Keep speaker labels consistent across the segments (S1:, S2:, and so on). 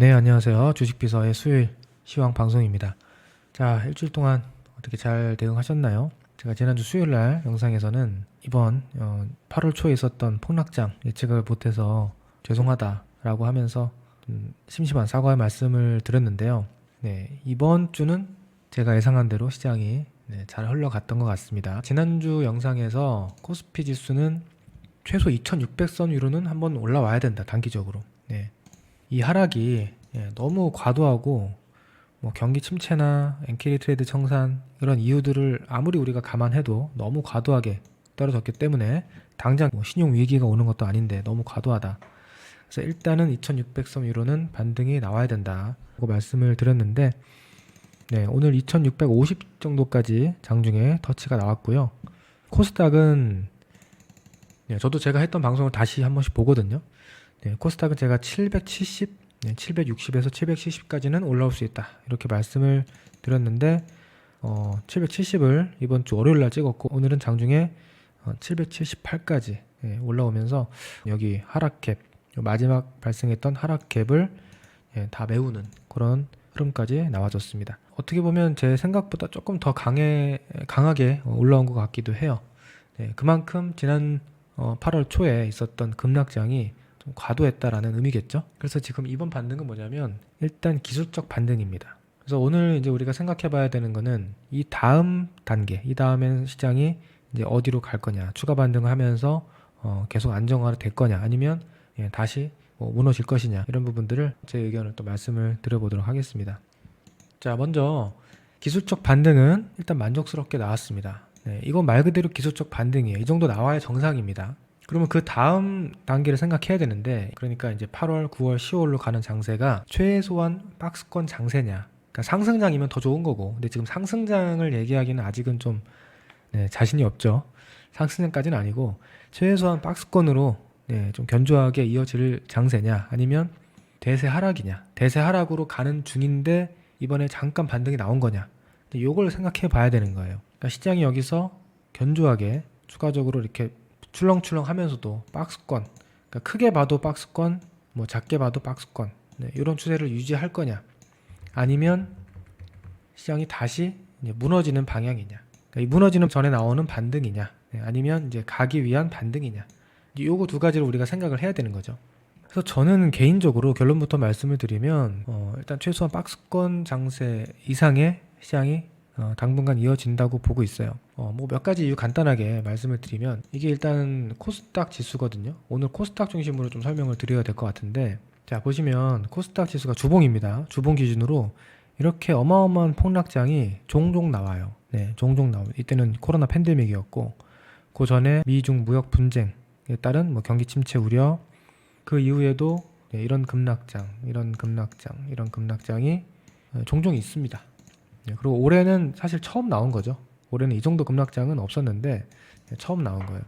S1: 네, 안녕하세요. 주식비서의 수요일 시황 방송입니다. 자, 일주일 동안 어떻게 잘 대응하셨나요? 제가 지난주 수요일 날 영상에서는 이번 어, 8월 초에 있었던 폭락장 예측을 못해서 죄송하다라고 하면서 음, 심심한 사과의 말씀을 드렸는데요. 네, 이번 주는 제가 예상한 대로 시장이 네, 잘 흘러갔던 것 같습니다. 지난주 영상에서 코스피 지수는 최소 2600선 위로는 한번 올라와야 된다, 단기적으로. 네, 이 하락이 예, 너무 과도하고 뭐 경기 침체나 엔캐리 트레이드 청산 이런 이유들을 아무리 우리가 감안해도 너무 과도하게 떨어졌기 때문에 당장 뭐 신용 위기가 오는 것도 아닌데 너무 과도하다. 그래서 일단은 2600선 위로는 반등이 나와야 된다고 말씀을 드렸는데 네, 오늘 2650 정도까지 장중에 터치가 나왔고요. 코스닥은 네, 저도 제가 했던 방송을 다시 한 번씩 보거든요. 네, 코스닥은 제가 770, 네, 760에서 770까지는 올라올 수 있다. 이렇게 말씀을 드렸는데, 어, 770을 이번 주 월요일 날 찍었고, 오늘은 장중에 어, 778까지 예, 올라오면서 여기 하락캡, 마지막 발생했던 하락캡을 예, 다 메우는 그런 흐름까지 나와줬습니다. 어떻게 보면 제 생각보다 조금 더 강해, 강하게 올라온 것 같기도 해요. 네, 그만큼 지난 어, 8월 초에 있었던 급락장이 좀 과도했다라는 의미겠죠. 그래서 지금 이번 반등은 뭐냐면 일단 기술적 반등입니다. 그래서 오늘 이제 우리가 생각해 봐야 되는 거는 이 다음 단계, 이 다음엔 시장이 이제 어디로 갈 거냐, 추가 반등을 하면서 어, 계속 안정화가 될 거냐, 아니면 예, 다시 뭐 무너질 것이냐 이런 부분들을 제 의견을 또 말씀을 드려보도록 하겠습니다. 자, 먼저 기술적 반등은 일단 만족스럽게 나왔습니다. 네, 이건 말 그대로 기술적 반등이에요. 이 정도 나와야 정상입니다. 그러면 그 다음 단계를 생각해야 되는데, 그러니까 이제 8월, 9월, 10월로 가는 장세가 최소한 박스권 장세냐. 그러니까 상승장이면 더 좋은 거고, 근데 지금 상승장을 얘기하기는 아직은 좀 네, 자신이 없죠. 상승장까지는 아니고 최소한 박스권으로 네, 좀 견조하게 이어질 장세냐, 아니면 대세 하락이냐. 대세 하락으로 가는 중인데 이번에 잠깐 반등이 나온 거냐. 요걸 생각해 봐야 되는 거예요. 그러니까 시장이 여기서 견조하게 추가적으로 이렇게 출렁출렁 하면서도 박스권, 그러니까 크게 봐도 박스권, 뭐 작게 봐도 박스권, 네, 이런 추세를 유지할 거냐, 아니면 시장이 다시 무너지는 방향이냐, 그러니까 이 무너지는 전에 나오는 반등이냐, 네, 아니면 이제 가기 위한 반등이냐, 요거 두 가지를 우리가 생각을 해야 되는 거죠. 그래서 저는 개인적으로 결론부터 말씀을 드리면 어, 일단 최소한 박스권 장세 이상의 시장이 어, 당분간 이어진다고 보고 있어요. 어, 뭐 몇 가지 이유 간단하게 말씀을 드리면 이게 일단 코스닥 지수거든요. 오늘 코스닥 중심으로 좀 설명을 드려야 될 것 같은데 자 보시면 코스닥 지수가 주봉입니다. 주봉 기준으로 이렇게 어마어마한 폭락장이 종종 나와요. 네, 종종 나옵니다. 이때는 코로나 팬데믹이었고 그 전에 미중 무역 분쟁에 따른 뭐 경기 침체 우려 그 이후에도 네, 이런 급락장, 이런 급락장, 이런 급락장이 어, 종종 있습니다. 네, 그리고 올해는 사실 처음 나온 거죠. 올해는 이 정도 급락장은 없었는데 네, 처음 나온 거예요.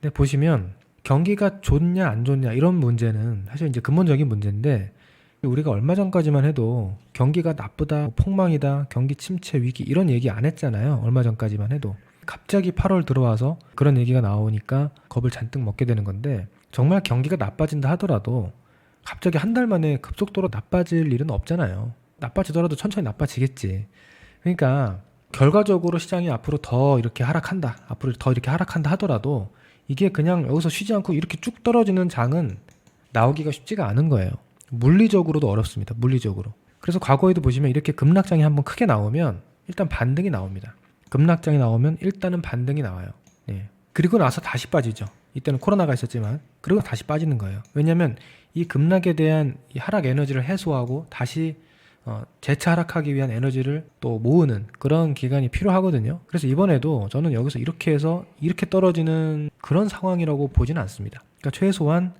S1: 근데 보시면 경기가 좋냐 안 좋냐 이런 문제는 사실 이제 근본적인 문제인데 우리가 얼마 전까지만 해도 경기가 나쁘다, 폭망이다, 경기 침체 위기 이런 얘기 안 했잖아요. 얼마 전까지만 해도 갑자기 8월 들어와서 그런 얘기가 나오니까 겁을 잔뜩 먹게 되는 건데 정말 경기가 나빠진다 하더라도 갑자기 한 달 만에 급속도로 나빠질 일은 없잖아요. 나빠지더라도 천천히 나빠지겠지. 그러니까 결과적으로 시장이 앞으로 더 이렇게 하락한다. 앞으로 더 이렇게 하락한다 하더라도 이게 그냥 여기서 쉬지 않고 이렇게 쭉 떨어지는 장은 나오기가 쉽지가 않은 거예요. 물리적으로도 어렵습니다. 물리적으로. 그래서 과거에도 보시면 이렇게 급락장이 한번 크게 나오면 일단 반등이 나옵니다. 급락장이 나오면 일단은 반등이 나와요. 네. 그리고 나서 다시 빠지죠. 이때는 코로나가 있었지만 그리고 다시 빠지는 거예요. 왜냐하면 이 급락에 대한 이 하락 에너지를 해소하고 다시 어, 재차 하락하기 위한 에너지를 또 모으는 그런 기간이 필요하거든요. 그래서 이번에도 저는 여기서 이렇게 해서 이렇게 떨어지는 그런 상황이라고 보지는 않습니다. 그러니까 최소한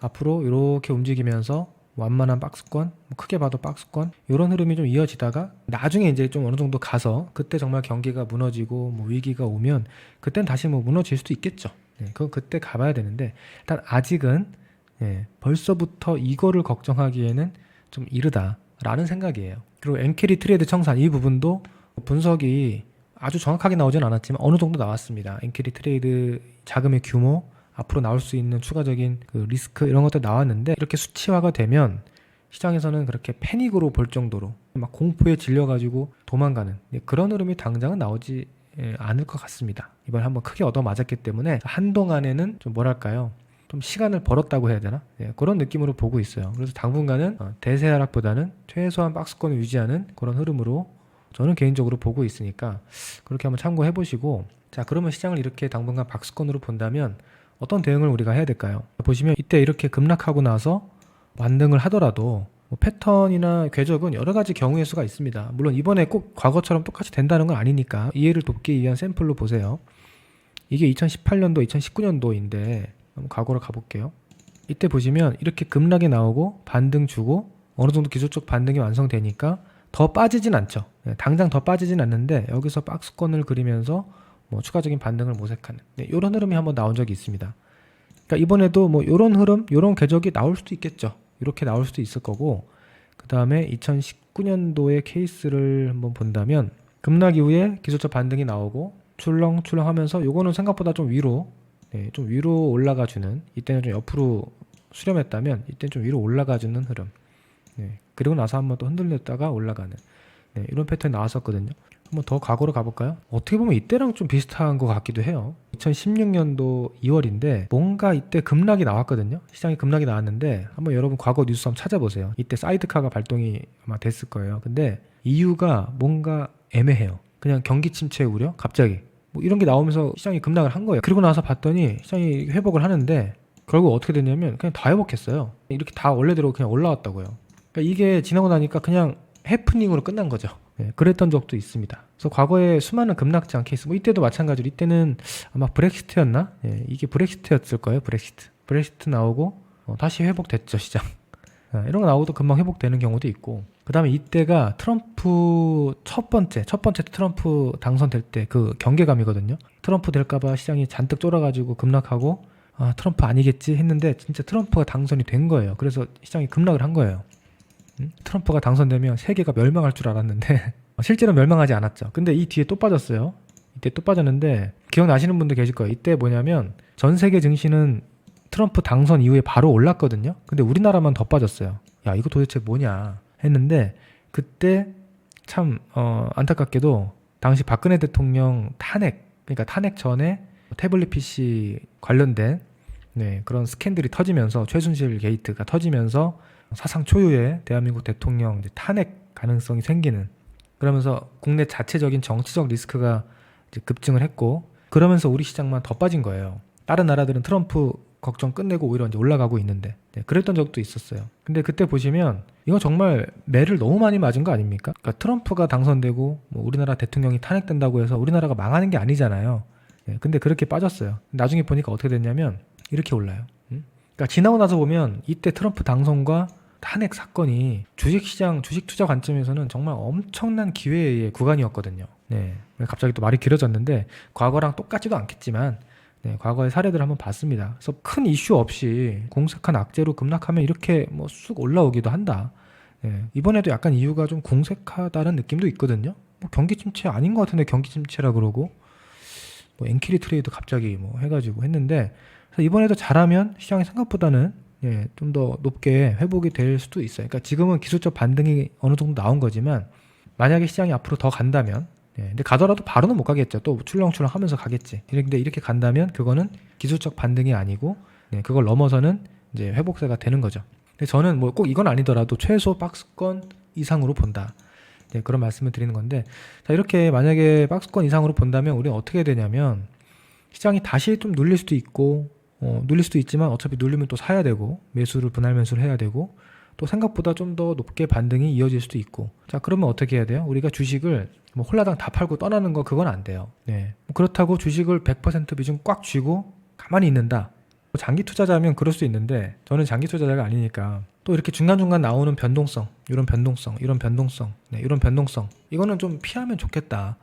S1: 앞으로 이렇게 움직이면서 완만한 박스권, 뭐 크게 봐도 박스권 이런 흐름이 좀 이어지다가 나중에 이제 좀 어느 정도 가서 그때 정말 경기가 무너지고 뭐 위기가 오면 그땐 다시 뭐 무너질 수도 있겠죠. 네, 그건 그때 가봐야 되는데 일단 아직은 예, 벌써부터 이거를 걱정하기에는 좀 이르다 라는 생각이에요. 그리고 엔캐리 트레이드 청산 이 부분도 분석이 아주 정확하게 나오진 않았지만 어느 정도 나왔습니다. 엔캐리 트레이드 자금의 규모 앞으로 나올 수 있는 추가적인 그 리스크 이런 것들 나왔는데 이렇게 수치화가 되면 시장에서는 그렇게 패닉으로 볼 정도로 막 공포에 질려가지고 도망가는 네, 그런 흐름이 당장은 나오지 예, 않을 것 같습니다. 이번 한번 크게 얻어 맞았기 때문에 한동안에는 좀 뭐랄까요? 좀 시간을 벌었다고 해야 되나? 예, 그런 느낌으로 보고 있어요. 그래서 당분간은 어, 대세 하락보다는 최소한 박스권을 유지하는 그런 흐름으로 저는 개인적으로 보고 있으니까 그렇게 한번 참고해 보시고 자 그러면 시장을 이렇게 당분간 박스권으로 본다면 어떤 대응을 우리가 해야 될까요? 보시면 이때 이렇게 급락하고 나서 반등을 하더라도 뭐 패턴이나 궤적은 여러 가지 경우의 수가 있습니다. 물론 이번에 꼭 과거처럼 똑같이 된다는 건 아니니까 이해를 돕기 위한 샘플로 보세요. 이게 2018년도, 2019년도인데 한번 과거로 가볼게요. 이때 보시면 이렇게 급락이 나오고 반등 주고 어느 정도 기술적 반등이 완성되니까 더 빠지진 않죠. 네, 당장 더 빠지진 않는데 여기서 박스권을 그리면서 뭐 추가적인 반등을 모색하는 네, 이런 흐름이 한번 나온 적이 있습니다. 그러니까 이번에도 뭐 이런 흐름, 이런 궤적이 나올 수도 있겠죠. 이렇게 나올 수도 있을 거고 그 다음에 2019년도의 케이스를 한번 본다면 급락 이후에 기술적 반등이 나오고 출렁출렁하면서 요거는 생각보다 좀 위로 네, 좀 위로 올라가 주는 이때는 좀 옆으로 수렴했다면 이때는 좀 위로 올라가 주는 흐름. 네, 그리고 나서 한번 또 흔들렸다가 올라가는. 네, 이런 패턴이 나왔었거든요. 한번 더 과거로 가볼까요? 어떻게 보면 이때랑 좀 비슷한 것 같기도 해요. 2016년도 2월인데 뭔가 이때 급락이 나왔거든요. 시장에 급락이 나왔는데 한번 여러분 과거 뉴스 한번 찾아보세요. 이때 사이드카가 발동이 아마 됐을 거예요. 근데 이유가 뭔가 애매해요. 그냥 경기 침체 우려? 갑자기 뭐 이런 게 나오면서 시장이 급락을 한 거예요. 그리고 나서 봤더니 시장이 회복을 하는데 결국 어떻게 됐냐면 그냥 다 회복했어요. 이렇게 다 원래대로 그냥 올라왔다고요. 그러니까 이게 지나고 나니까 그냥 해프닝으로 끝난 거죠. 예, 그랬던 적도 있습니다. 그래서 과거에 수많은 급락장 케이스, 뭐 이때도 마찬가지로 이때는 아마 브렉시트였나? 예, 이게 브렉시트였을 거예요. 브렉시트. 브렉시트 나오고 어, 다시 회복됐죠 시장. 아, 이런 거 나오도 금방 회복되는 경우도 있고 그 다음에 이때가 트럼프 첫 번째 첫 번째 트럼프 당선될 때 그 경계감이거든요. 트럼프 될까봐 시장이 잔뜩 쫄아가지고 급락하고 아 트럼프 아니겠지 했는데 진짜 트럼프가 당선이 된 거예요. 그래서 시장이 급락을 한 거예요. 음? 트럼프가 당선되면 세계가 멸망할 줄 알았는데 실제로 멸망하지 않았죠. 근데 이 뒤에 또 빠졌어요. 이때 또 빠졌는데 기억나시는 분도 계실 거예요. 이때 뭐냐면 전 세계 증시는 트럼프 당선 이후에 바로 올랐거든요. 근데 우리나라만 더 빠졌어요. 야, 이거 도대체 뭐냐 했는데 그때 참 어, 안타깝게도 당시 박근혜 대통령 탄핵 그러니까 탄핵 전에 태블릿 PC 관련된 네, 그런 스캔들이 터지면서 최순실 게이트가 터지면서 사상 초유의 대한민국 대통령 탄핵 가능성이 생기는 그러면서 국내 자체적인 정치적 리스크가 급증을 했고 그러면서 우리 시장만 더 빠진 거예요. 다른 나라들은 트럼프 걱정 끝내고 오히려 이제 올라가고 있는데 네, 그랬던 적도 있었어요. 근데 그때 보시면 이거 정말 매를 너무 많이 맞은 거 아닙니까? 그러니까 트럼프가 당선되고 뭐 우리나라 대통령이 탄핵된다고 해서 우리나라가 망하는 게 아니잖아요. 네, 근데 그렇게 빠졌어요. 나중에 보니까 어떻게 됐냐면 이렇게 올라요. 음? 그러니까 지나고 나서 보면 이때 트럼프 당선과 탄핵 사건이 주식시장 주식 투자 관점에서는 정말 엄청난 기회의 구간이었거든요. 네, 갑자기 또 말이 길어졌는데 과거랑 똑같지도 않겠지만 네, 과거의 사례들을 한번 봤습니다. 그래서 큰 이슈 없이 공색한 악재로 급락하면 이렇게 뭐 쑥 올라오기도 한다. 네, 이번에도 약간 이유가 좀 공색하다는 느낌도 있거든요. 뭐 경기 침체 아닌 것 같은데 경기 침체라 그러고 뭐 엔키리 트레이드 갑자기 뭐 해가지고 했는데 이번에도 잘하면 시장이 생각보다는 예, 좀 더 높게 회복이 될 수도 있어요. 그러니까 지금은 기술적 반등이 어느 정도 나온 거지만 만약에 시장이 앞으로 더 간다면 예, 근데 가더라도 바로는 못 가겠죠. 또 출렁출렁 하면서 가겠지. 근데 이렇게 간다면 그거는 기술적 반등이 아니고 네, 그걸 넘어서는 이제 회복세가 되는 거죠. 근데 저는 뭐 꼭 이건 아니더라도 최소 박스권 이상으로 본다. 네, 그런 말씀을 드리는 건데 자 이렇게 만약에 박스권 이상으로 본다면 우리는 어떻게 되냐면 시장이 다시 좀 눌릴 수도 있고 어, 눌릴 수도 있지만 어차피 눌리면 또 사야 되고 매수를 분할 매수를 해야 되고 또 생각보다 좀 더 높게 반등이 이어질 수도 있고 자 그러면 어떻게 해야 돼요? 우리가 주식을 뭐 홀라당 다 팔고 떠나는 거 그건 안 돼요. 네. 그렇다고 주식을 100% 비중 꽉 쥐고 가만히 있는다. 뭐 장기 투자자면 그럴 수 있는데 저는 장기 투자자가 아니니까 또 이렇게 중간중간 나오는 변동성, 이런 변동성, 이런 변동성, 네, 이런 변동성 이거는 좀 피하면 좋겠다.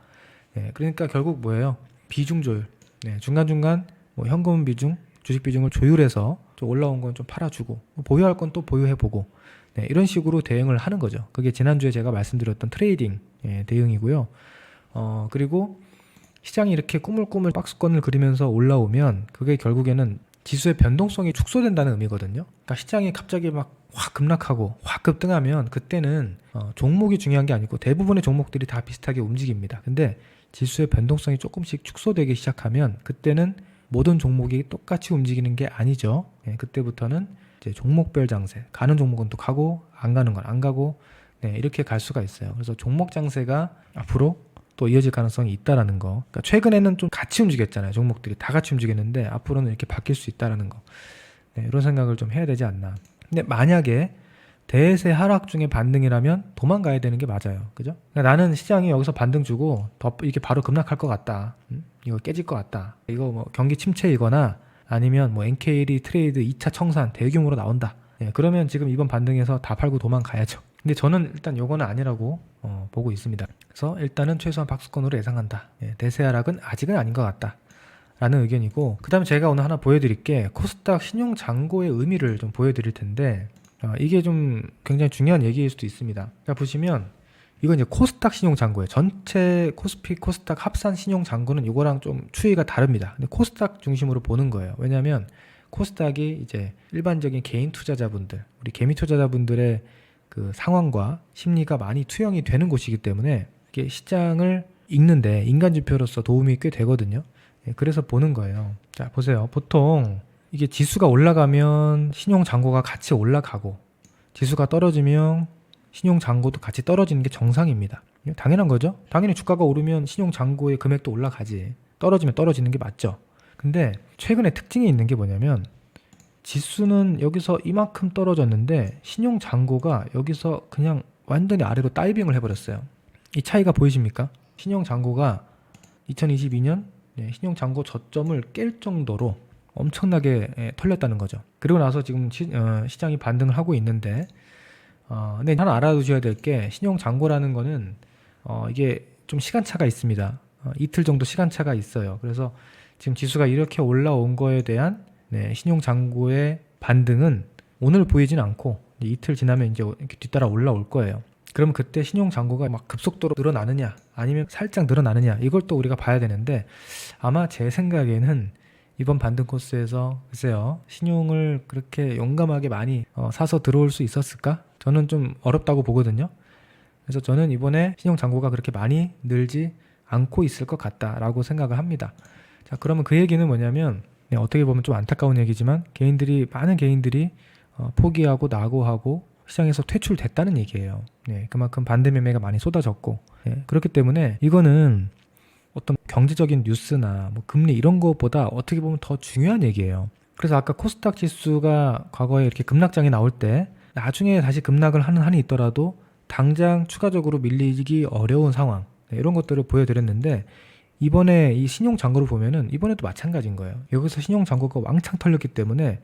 S1: 네, 그러니까 결국 뭐예요? 비중 조율. 네, 중간중간 뭐 현금 비중, 주식 비중을 조율해서 좀 올라온 건 좀 팔아주고 뭐 보유할 건 또 보유해보고 네, 이런 식으로 대응을 하는 거죠. 그게 지난주에 제가 말씀드렸던 트레이딩 예, 대응이고요. 어, 그리고 시장이 이렇게 꾸물꾸물 박스권을 그리면서 올라오면 그게 결국에는 지수의 변동성이 축소된다는 의미거든요. 그러니까 시장이 갑자기 막 확 급락하고 확 급등하면 그때는 어, 종목이 중요한 게 아니고 대부분의 종목들이 다 비슷하게 움직입니다. 근데 지수의 변동성이 조금씩 축소되기 시작하면 그때는 모든 종목이 똑같이 움직이는 게 아니죠. 예, 그때부터는 이제 종목별 장세, 가는 종목은 또 가고 안 가는 건 안 가고 네, 이렇게 갈 수가 있어요. 그래서 종목 장세가 앞으로 또 이어질 가능성이 있다라는 거. 그러니까 최근에는 좀 같이 움직였잖아요. 종목들이 다 같이 움직였는데 앞으로는 이렇게 바뀔 수 있다라는 거. 네, 이런 생각을 좀 해야 되지 않나. 근데 만약에 대세 하락 중에 반등이라면 도망가야 되는 게 맞아요. 그죠? 그러니까 나는 시장이 여기서 반등 주고 더 이게 바로 급락할 것 같다. 음? 이거 깨질 것 같다. 이거 뭐 경기 침체이거나 아니면 뭐 NKD 트레이드 2차 청산 대규모로 나온다. 예, 그러면 지금 이번 반등에서 다 팔고 도망가야죠. 근데 저는 일단 요거는 아니라고 어, 보고 있습니다. 그래서 일단은 최소한 박수권으로 예상한다. 예, 대세 하락은 아직은 아닌 것 같다. 라는 의견이고 그 다음에 제가 오늘 하나 보여드릴 게 코스닥 신용 잔고의 의미를 좀 보여드릴 텐데 어, 이게 좀 굉장히 중요한 얘기일 수도 있습니다. 자 보시면 이건 이제 코스닥 신용 잔고예요. 전체 코스피 코스닥 합산 신용 잔고는 이거랑 좀 추이가 다릅니다. 근데 코스닥 중심으로 보는 거예요. 왜냐하면 코스닥이 이제 일반적인 개인 투자자분들, 우리 개미 투자자분들의 그 상황과 심리가 많이 투영이 되는 곳이기 때문에 이게 시장을 읽는데 인간 지표로서 도움이 꽤 되거든요. 예, 그래서 보는 거예요. 자, 보세요. 보통 이게 지수가 올라가면 신용 잔고가 같이 올라가고 지수가 떨어지면 신용 잔고도 같이 떨어지는 게 정상입니다. 당연한 거죠. 당연히 주가가 오르면 신용 잔고의 금액도 올라가지. 떨어지면 떨어지는 게 맞죠. 근데 최근에 특징이 있는 게 뭐냐면 지수는 여기서 이만큼 떨어졌는데 신용 잔고가 여기서 그냥 완전히 아래로 다이빙을 해버렸어요. 이 차이가 보이십니까? 신용 잔고가 2022년 네, 신용 잔고 저점을 깰 정도로 엄청나게 예, 털렸다는 거죠. 그리고 나서 지금 시, 어, 시장이 반등을 하고 있는데, 어, 근데 하나 알아두셔야 될 게 신용 잔고라는 거는 어, 이게 좀 시간차가 있습니다. 어, 이틀 정도 시간차가 있어요. 그래서 지금 지수가 이렇게 올라온 거에 대한 네, 신용 잔고의 반등은 오늘 보이진 않고 이틀 지나면 이제 뒤따라 올라올 거예요. 그럼 그때 신용 잔고가 막 급속도로 늘어나느냐 아니면 살짝 늘어나느냐 이걸 또 우리가 봐야 되는데 아마 제 생각에는 이번 반등 코스에서 글쎄요 신용을 그렇게 용감하게 많이 어, 사서 들어올 수 있었을까? 저는 좀 어렵다고 보거든요. 그래서 저는 이번에 신용 잔고가 그렇게 많이 늘지 않고 있을 것 같다라고 생각을 합니다. 자 그러면 그 얘기는 뭐냐면 네, 어떻게 보면 좀 안타까운 얘기지만 개인들이 많은 개인들이 어, 포기하고 낙오하고 시장에서 퇴출됐다는 얘기예요. 네, 그만큼 반대 매매가 많이 쏟아졌고 예, 그렇기 때문에 이거는 어떤 경제적인 뉴스나 뭐 금리 이런 것보다 어떻게 보면 더 중요한 얘기예요. 그래서 아까 코스닥 지수가 과거에 이렇게 급락장이 나올 때 나중에 다시 급락을 하는 한이 있더라도 당장 추가적으로 밀리기 어려운 상황 네, 이런 것들을 보여드렸는데 이번에 이 신용 잔고를 보면은 이번에도 마찬가지인 거예요. 여기서 신용 잔고가 왕창 털렸기 때문에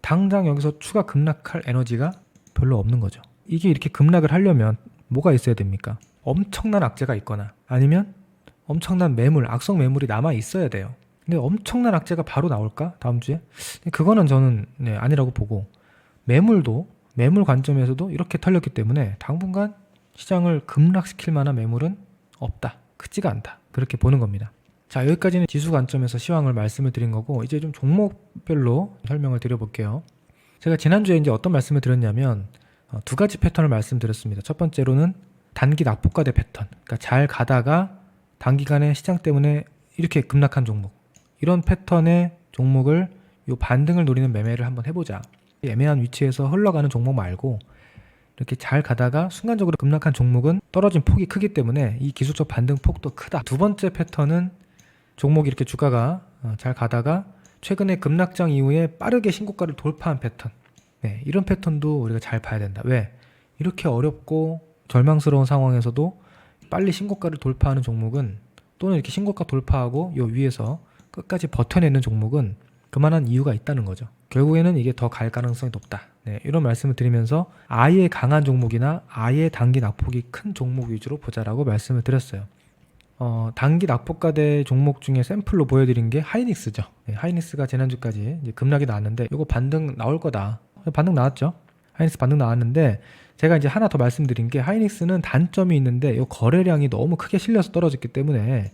S1: 당장 여기서 추가 급락할 에너지가 별로 없는 거죠. 이게 이렇게 급락을 하려면 뭐가 있어야 됩니까? 엄청난 악재가 있거나 아니면 엄청난 매물, 악성 매물이 남아 있어야 돼요. 근데 엄청난 악재가 바로 나올까? 다음 주에? 그거는 저는 네, 아니라고 보고 매물도 매물 관점에서도 이렇게 털렸기 때문에 당분간 시장을 급락시킬 만한 매물은 없다. 크지가 않다. 그렇게 보는 겁니다. 자, 여기까지는 지수 관점에서 시황을 말씀을 드린 거고 이제 좀 종목별로 설명을 드려볼게요. 제가 지난주에 이제 어떤 말씀을 드렸냐면 어, 두 가지 패턴을 말씀드렸습니다. 첫 번째로는 단기 낙폭과대 패턴. 그러니까 잘 가다가 단기간에 시장 때문에 이렇게 급락한 종목. 이런 패턴의 종목을 요 반등을 노리는 매매를 한번 해보자. 애매한 위치에서 흘러가는 종목 말고 이렇게 잘 가다가 순간적으로 급락한 종목은 떨어진 폭이 크기 때문에 이 기술적 반등 폭도 크다. 두 번째 패턴은 종목이 이렇게 주가가 어, 잘 가다가 최근에 급락장 이후에 빠르게 신고가를 돌파한 패턴. 네, 이런 패턴도 우리가 잘 봐야 된다. 왜? 이렇게 어렵고 절망스러운 상황에서도 빨리 신고가를 돌파하는 종목은 또는 이렇게 신고가 돌파하고 요 위에서 끝까지 버텨내는 종목은 그만한 이유가 있다는 거죠. 결국에는 이게 더 갈 가능성이 높다. 네, 이런 말씀을 드리면서 아예 강한 종목이나 아예 단기 낙폭이 큰 종목 위주로 보자라고 말씀을 드렸어요. 어, 단기 낙폭가대 종목 중에 샘플로 보여드린 게 하이닉스죠. 네, 하이닉스가 지난주까지 급락이 나왔는데 이거 반등 나올 거다. 반등 나왔죠. 하이닉스 반등 나왔는데 제가 이제 하나 더 말씀드린 게 하이닉스는 단점이 있는데 이 거래량이 너무 크게 실려서 떨어졌기 때문에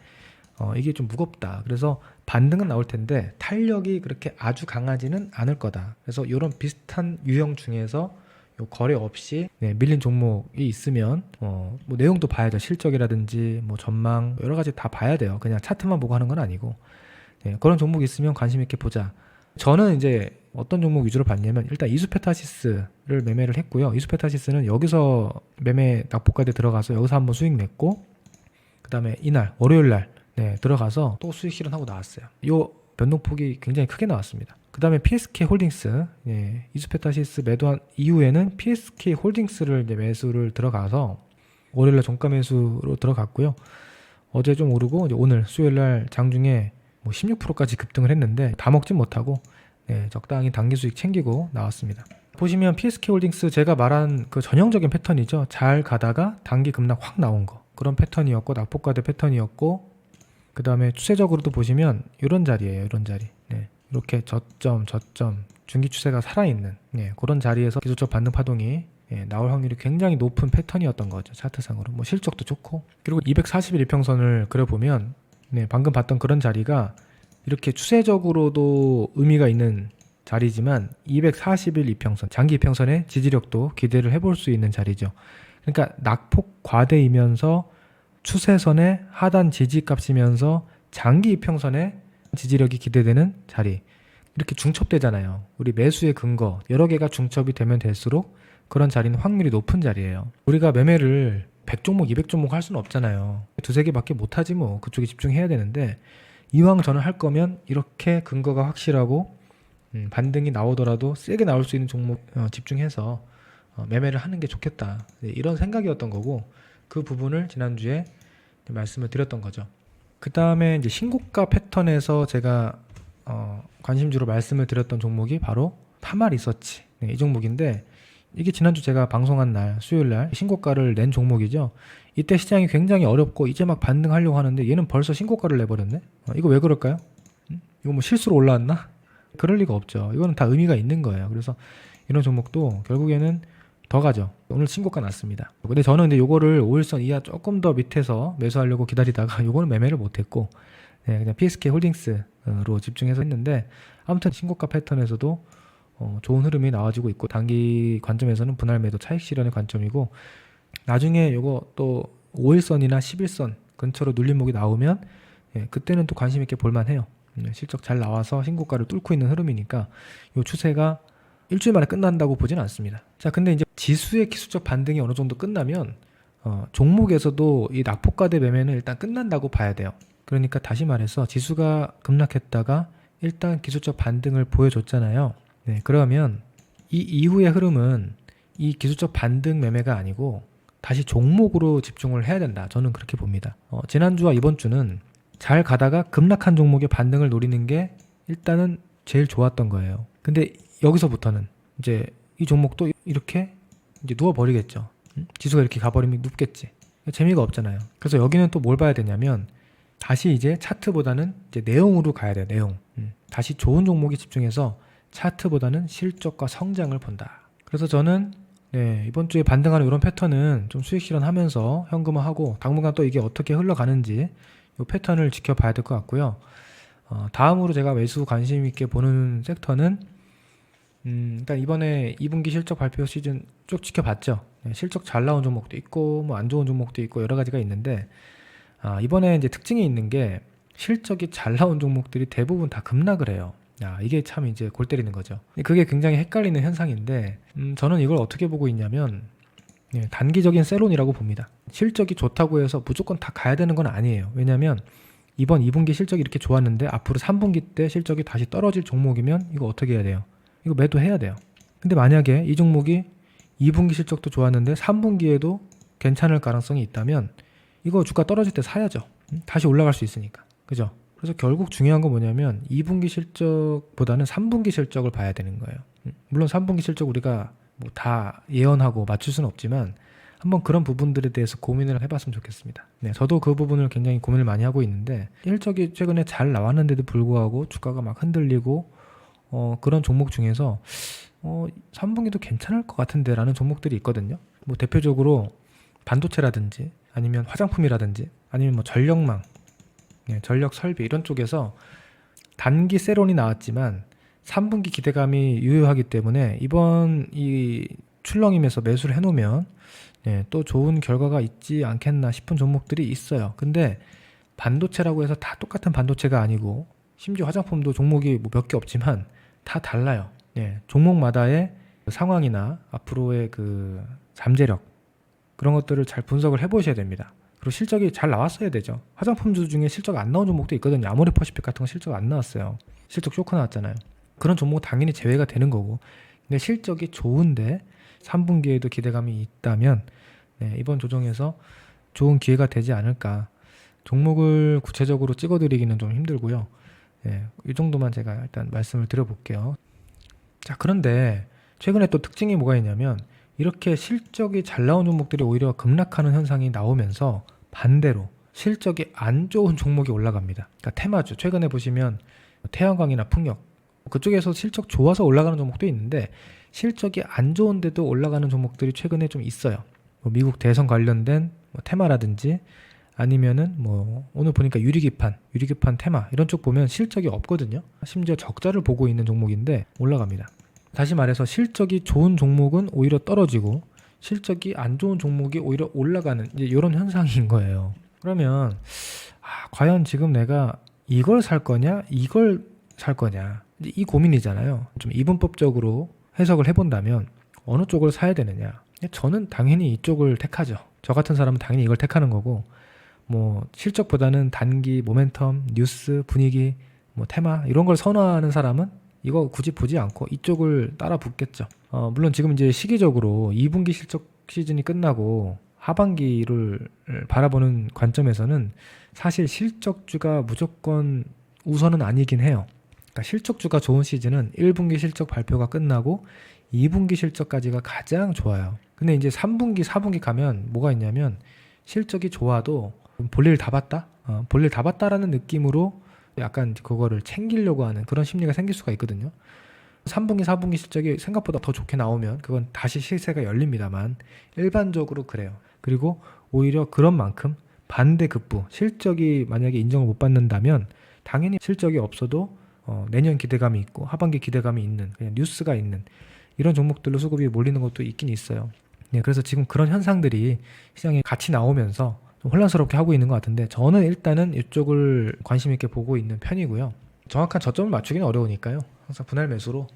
S1: 어, 이게 좀 무겁다. 그래서 반등은 나올 텐데 탄력이 그렇게 아주 강하지는 않을 거다. 그래서 이런 비슷한 유형 중에서 요 거래 없이 네, 밀린 종목이 있으면 어, 뭐 내용도 봐야죠. 실적이라든지 뭐 전망 여러 가지 다 봐야 돼요. 그냥 차트만 보고 하는 건 아니고 네, 그런 종목이 있으면 관심 있게 보자. 저는 이제 어떤 종목 위주로 봤냐면 일단 이수페타시스를 매매를 했고요. 이수페타시스는 여기서 매매 낙폭가대 들어가서 여기서 한번 수익 냈고 그다음에 이날 월요일 날 네, 들어가서 또 수익 실현하고 나왔어요. 요 변동폭이 굉장히 크게 나왔습니다. 그 다음에 PSK 홀딩스 예, 이수페타시스 매도한 이후에는 PSK 홀딩스를 이제 매수를 들어가서 월요일날 종가 매수로 들어갔고요. 어제 좀 오르고 오늘 수요일날 장중에 뭐 16%까지 급등을 했는데 다 먹진 못하고 예, 적당히 단기 수익 챙기고 나왔습니다. 보시면 PSK 홀딩스 제가 말한 그 전형적인 패턴이죠. 잘 가다가 단기 급락 확 나온 거 그런 패턴이었고 낙폭과대 패턴이었고 그 다음에 추세적으로도 보시면 이런 자리예요. 이런 자리. 네. 이렇게 저점, 저점, 중기 추세가 살아있는 네, 그런 자리에서 기술적 반등 파동이 예, 나올 확률이 굉장히 높은 패턴이었던 거죠. 차트상으로. 뭐 실적도 좋고. 그리고 241 일평선을 그려보면 네, 방금 봤던 그런 자리가 이렇게 추세적으로도 의미가 있는 자리지만 241 이평선, 장기 이평선의 지지력도 기대를 해볼 수 있는 자리죠. 그러니까 낙폭 과대이면서 추세선의 하단 지지값이면서 장기 이평선의 지지력이 기대되는 자리. 이렇게 중첩되잖아요. 우리 매수의 근거 여러 개가 중첩이 되면 될수록 그런 자리는 확률이 높은 자리예요. 우리가 매매를 100종목, 200종목 할 수는 없잖아요. 두세 개밖에 못 하지 뭐. 그쪽에 집중해야 되는데 이왕 저는 할 거면 이렇게 근거가 확실하고 음, 반등이 나오더라도 세게 나올 수 있는 종목 어, 집중해서 어, 매매를 하는 게 좋겠다. 네, 이런 생각이었던 거고 그 부분을 지난주에 말씀을 드렸던 거죠. 그 다음에 이제 신고가 패턴에서 제가 어, 관심주로 말씀을 드렸던 종목이 바로 파마 리서치 네, 이 종목인데 이게 지난주 제가 방송한 날 수요일 날 신고가를 낸 종목이죠. 이때 시장이 굉장히 어렵고 이제 막 반등하려고 하는데 얘는 벌써 신고가를 내버렸네. 어, 이거 왜 그럴까요? 음? 이거 뭐 실수로 올라왔나? 그럴 리가 없죠. 이거는 다 의미가 있는 거예요. 그래서 이런 종목도 결국에는 더 가죠. 오늘 신고가 났습니다. 근데 저는 근데 요거를 5일선 이하 조금 더 밑에서 매수하려고 기다리다가 요거는 매매를 못했고 네, 그냥 PSK 홀딩스로 집중해서 했는데 아무튼 신고가 패턴에서도 어, 좋은 흐름이 나와지고 있고 단기 관점에서는 분할 매도 차익 실현의 관점이고 나중에 요거 또 5일선이나 11선 근처로 눌림목이 나오면 예, 그때는 또 관심 있게 볼만해요. 음, 실적 잘 나와서 신고가를 뚫고 있는 흐름이니까 요 추세가 일주일 만에 끝난다고 보진 않습니다. 자, 근데 이제 지수의 기술적 반등이 어느 정도 끝나면 어, 종목에서도 이 낙폭과대 매매는 일단 끝난다고 봐야 돼요. 그러니까 다시 말해서 지수가 급락했다가 일단 기술적 반등을 보여줬잖아요. 네, 그러면 이 이후의 흐름은 이 기술적 반등 매매가 아니고 다시 종목으로 집중을 해야 된다. 저는 그렇게 봅니다. 어, 지난주와 이번 주는 잘 가다가 급락한 종목의 반등을 노리는 게 일단은 제일 좋았던 거예요. 근데 여기서부터는 이제 이 종목도 이렇게 이제 누워버리겠죠. 음? 지수가 이렇게 가버리면 눕겠지. 재미가 없잖아요. 그래서 여기는 또 뭘 봐야 되냐면 다시 이제 차트보다는 이제 내용으로 가야 돼요. 내용. 음. 다시 좋은 종목에 집중해서 차트보다는 실적과 성장을 본다. 그래서 저는 네, 이번 주에 반등하는 이런 패턴은 좀 수익 실현하면서 현금화하고 당분간 또 이게 어떻게 흘러가는지 이 패턴을 지켜봐야 될 것 같고요. 어, 다음으로 제가 매수 관심 있게 보는 섹터는 음, 일단 이번에 2분기 실적 발표 시즌 쭉 지켜봤죠. 네, 실적 잘 나온 종목도 있고 뭐 안 좋은 종목도 있고 여러 가지가 있는데 아, 이번에 이제 특징이 있는 게 실적이 잘 나온 종목들이 대부분 다 급락을 해요. 야, 이게 참 이제 골 때리는 거죠. 그게 굉장히 헷갈리는 현상인데, 음, 저는 이걸 어떻게 보고 있냐면, 예, 단기적인 세론이라고 봅니다. 실적이 좋다고 해서 무조건 다 가야 되는 건 아니에요. 왜냐면, 이번 2분기 실적이 이렇게 좋았는데, 앞으로 3분기 때 실적이 다시 떨어질 종목이면, 이거 어떻게 해야 돼요? 이거 매도해야 돼요. 근데 만약에 이 종목이 2분기 실적도 좋았는데, 3분기에도 괜찮을 가능성이 있다면, 이거 주가 떨어질 때 사야죠. 음, 다시 올라갈 수 있으니까. 그죠? 그래서 결국 중요한 건 뭐냐면 2분기 실적보다는 3분기 실적을 봐야 되는 거예요. 음, 물론 3분기 실적 우리가 뭐 다 예언하고 맞출 수는 없지만 한번 그런 부분들에 대해서 고민을 해봤으면 좋겠습니다. 네, 저도 그 부분을 굉장히 고민을 많이 하고 있는데 실적이 최근에 잘 나왔는데도 불구하고 주가가 막 흔들리고 어, 그런 종목 중에서 어, 3분기도 괜찮을 것 같은데라는 종목들이 있거든요. 뭐 대표적으로 반도체라든지 아니면 화장품이라든지 아니면 뭐 전력망 예, 전력 설비 이런 쪽에서 단기 세론이 나왔지만 3분기 기대감이 유효하기 때문에 이번 이 출렁임에서 매수를 해놓으면 네, 또 좋은 결과가 있지 않겠나 싶은 종목들이 있어요. 근데 반도체라고 해서 다 똑같은 반도체가 아니고 심지어 화장품도 종목이 뭐 몇 개 없지만 다 달라요. 네, 종목마다의 그 상황이나 앞으로의 그 잠재력 그런 것들을 잘 분석을 해보셔야 됩니다. 그리고 실적이 잘 나왔어야 되죠. 화장품주 중에 실적 안 나온 종목도 있거든요. 아모레 퍼시픽 같은 거 실적 안 나왔어요. 실적 쇼크 나왔잖아요. 그런 종목 당연히 제외가 되는 거고. 근데 실적이 좋은데 3분기에도 기대감이 있다면 네, 이번 조정에서 좋은 기회가 되지 않을까. 종목을 구체적으로 찍어드리기는 좀 힘들고요. 네, 이 정도만 제가 일단 말씀을 드려볼게요. 자, 그런데 최근에 또 특징이 뭐가 있냐면 이렇게 실적이 잘 나온 종목들이 오히려 급락하는 현상이 나오면서 반대로 실적이 안 좋은 종목이 올라갑니다. 그러니까 테마주 최근에 보시면 태양광이나 풍력 그쪽에서 실적 좋아서 올라가는 종목도 있는데 실적이 안 좋은데도 올라가는 종목들이 최근에 좀 있어요. 뭐 미국 대선 관련된 뭐 테마라든지 아니면은 뭐 오늘 보니까 유리기판, 유리기판 테마 이런 쪽 보면 실적이 없거든요. 심지어 적자를 보고 있는 종목인데 올라갑니다. 다시 말해서 실적이 좋은 종목은 오히려 떨어지고 실적이 안 좋은 종목이 오히려 올라가는 이제 이런 현상인 거예요. 그러면 아, 과연 지금 내가 이걸 살 거냐, 이걸 살 거냐 이 고민이잖아요. 좀 이분법적으로 해석을 해본다면 어느 쪽을 사야 되느냐. 저는 당연히 이쪽을 택하죠. 저 같은 사람은 당연히 이걸 택하는 거고 뭐 실적보다는 단기 모멘텀, 뉴스, 분위기, 뭐 테마 이런 걸 선호하는 사람은 이거 굳이 보지 않고 이쪽을 따라 붙겠죠. 어, 물론 지금 이제 시기적으로 2분기 실적 시즌이 끝나고 하반기를 바라보는 관점에서는 사실 실적주가 무조건 우선은 아니긴 해요. 그러니까 실적주가 좋은 시즌은 1분기 실적 발표가 끝나고 2분기 실적까지가 가장 좋아요. 근데 이제 3분기, 4분기 가면 뭐가 있냐면 실적이 좋아도 볼일 다 봤다? 어, 볼일 다 봤다라는 느낌으로 약간 그거를 챙기려고 하는 그런 심리가 생길 수가 있거든요. 3분기, 4분기 실적이 생각보다 더 좋게 나오면 그건 다시 시세가 열립니다만 일반적으로 그래요. 그리고 오히려 그런 만큼 반대 급부 실적이 만약에 인정을 못 받는다면 당연히 실적이 없어도 어, 내년 기대감이 있고 하반기 기대감이 있는 그냥 뉴스가 있는 이런 종목들로 수급이 몰리는 것도 있긴 있어요. 네, 그래서 지금 그런 현상들이 시장에 같이 나오면서 좀 혼란스럽게 하고 있는 것 같은데 저는 일단은 이쪽을 관심 있게 보고 있는 편이고요. 정확한 저점을 맞추기는 어려우니까요. 항상 분할 매수로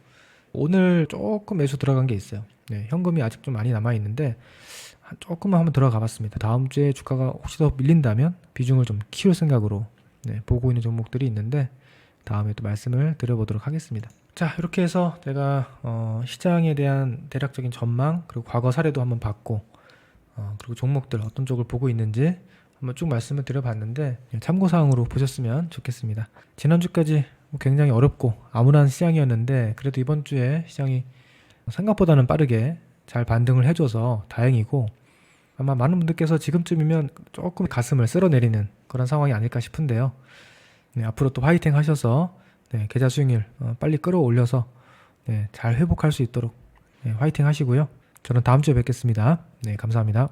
S1: 오늘 조금 매수 들어간 게 있어요. 네, 현금이 아직 좀 많이 남아 있는데 한 조금만 한번 들어가 봤습니다. 다음 주에 주가가 혹시 더 밀린다면 비중을 좀 키울 생각으로 네, 보고 있는 종목들이 있는데 다음에 또 말씀을 드려보도록 하겠습니다. 자 이렇게 해서 제가 어, 시장에 대한 대략적인 전망 그리고 과거 사례도 한번 봤고 어, 그리고 종목들 어떤 쪽을 보고 있는지 한번 쭉 말씀을 드려봤는데 참고사항으로 보셨으면 좋겠습니다. 지난주까지 뭐 굉장히 어렵고 암울한 시장이었는데 그래도 이번 주에 시장이 생각보다는 빠르게 잘 반등을 해줘서 다행이고 아마 많은 분들께서 지금쯤이면 조금 가슴을 쓸어내리는 그런 상황이 아닐까 싶은데요. 네, 앞으로 또 화이팅 하셔서 네, 계좌 수익률 어, 빨리 끌어올려서 네, 잘 회복할 수 있도록 네, 화이팅 하시고요. 저는 다음 주에 뵙겠습니다. 네, 감사합니다.